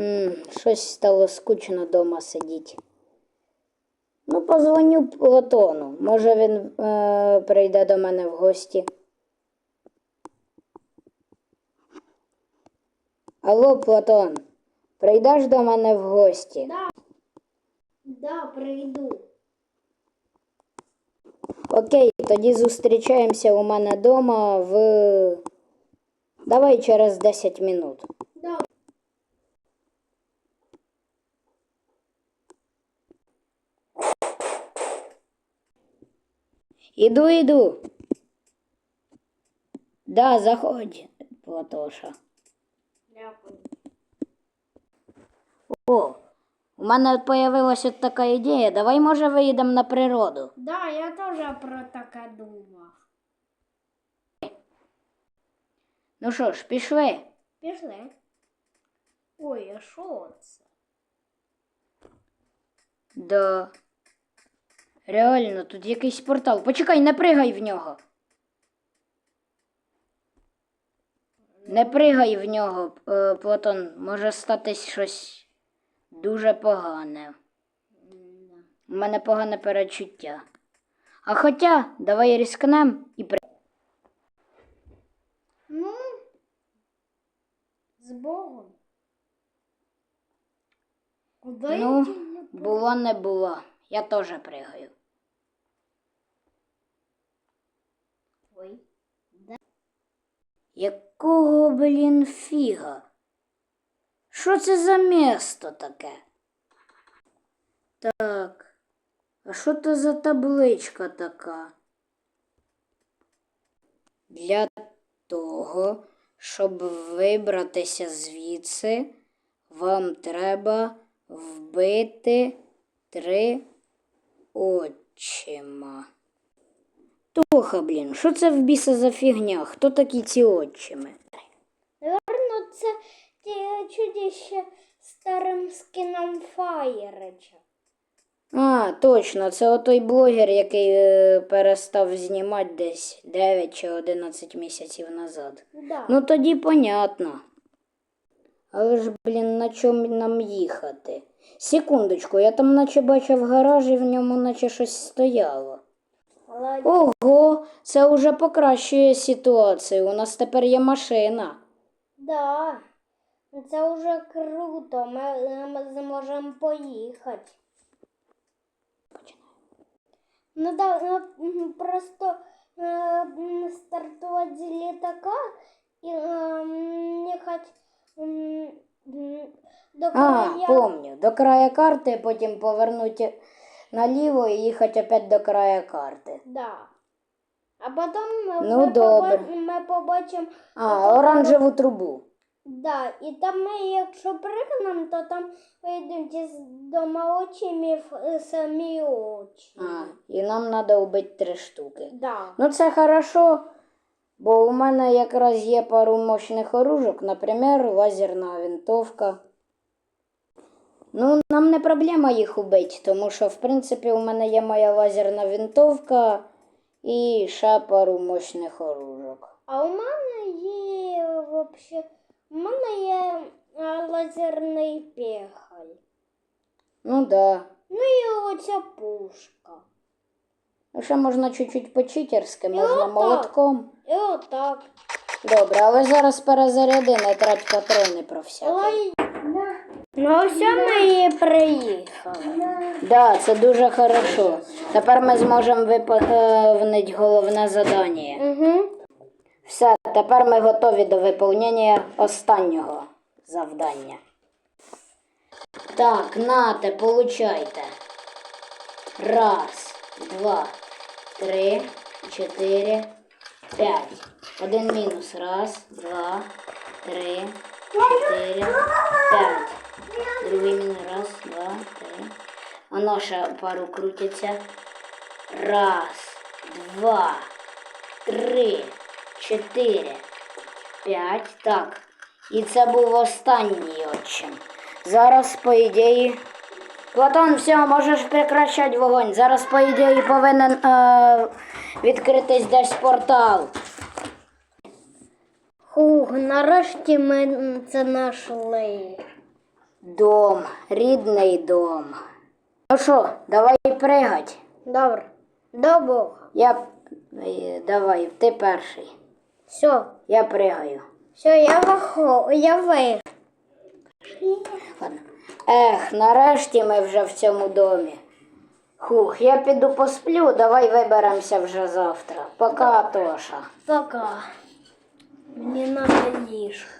М, щось стало скучно вдома сидіти. Ну, позвоню Платону. Може він е, прийде до мене в гості. Алло, Платон, прийдеш до мене в гості? Да. Да, прийду. Окей, тоді зустрічаємося у мене вдома в. Давай через 10 минут. Да. Іду, іду. Да, заходь, Платоша. Дякую. О, у мене появилась от така ідея. Давай, може, виїдемо на природу. Да, я теж про таке думав. Ну що ж, пішли. Пішли. Ой, а що це? Да. Реально, тут якийсь портал. Почекай, не пригай в нього. Не пригай в нього, е, Платон. Може статись щось дуже погане. У мене погане перечуття. А хоча, давай рискнем і при. Ну, з Богом. Куди Ну, було не було. Я теж пригаю. Ой. Якого, блін, фіга? Що це за місто таке? Так. А що це за табличка така? Для того, щоб вибратися звідси, вам треба вбити три отчима. Тоха, блін, що це в біса за фігня? Хто такі ці отчими? Наверно, це ті чудіще старим скіном Фаєрича. А, точно, це отой блогер, який е, перестав знімати десь 9 чи 11 місяців назад. Да. Ну тоді понятно. Але ж, блін, на чому нам їхати? Секундочку, я там наче бачив гараж і в ньому наче щось стояло. Ого, це вже покращує ситуацію. У нас тепер є машина. да. Це вже круто. Ми, ми зможемо поїхати. Ну да, ну, просто е, стартувати з літака і е, м, їхати м, до А, края. помню. До края карти, потім повернути наліво і їхати опять до края карти. Да. А потім ми, Ну, ми, добре. поба- ми побачимо. А, оранжеву трубу. Да, і там ми, якщо пригнемо, то там вийдуть очі самі очі. А, і нам треба вбити три штуки. Да. Ну, це хорошо, бо у мене якраз є пару мощних оружок, наприклад, лазерна винтовка. Ну, нам не проблема їх убити, тому що, в принципі, у мене є моя лазерна винтовка і ще пару мощних оружок. А у мене є вообще, у мене є лазерний пехаль. Ну да. Ну і оця пушка. Ну, ще можна чуть-чуть по-читерськи, можна отак. молотком. І отак. Добре, але зараз перезаряди, не трать патрони про всяке. Ну, все ми і приїхали. Да, це дуже хорошо. Тепер ми зможемо виповнити головне завдання. Угу. Все, тепер ми готові до виповнення останнього завдання. Так, нате, получайте. Раз, два, три, чотири, п'ять. Один мінус. Раз, два, три, чотири, п'ять. Другий мінус. Раз, два, три. Ще пару крутиться. Раз, два, три, чотири, п'ять. Так. І це був останній отчим. Зараз, по ідеї. Платон, все, можеш прекращати вогонь. Зараз, по ідеї, повинен е, відкритись десь портал. Хух, нарешті ми це знайшли. Дом, рідний дом. Ну що, давай пригать. Добре. До Бога. Я е, давай, ти перший. Все. Я пригаю. Все, я вихо, я. Ладно. Ех, нарешті ми вже в цьому домі. Хух, я піду посплю, давай виберемося вже завтра. Пока, Тоша. Пока. Мені надо ліжко.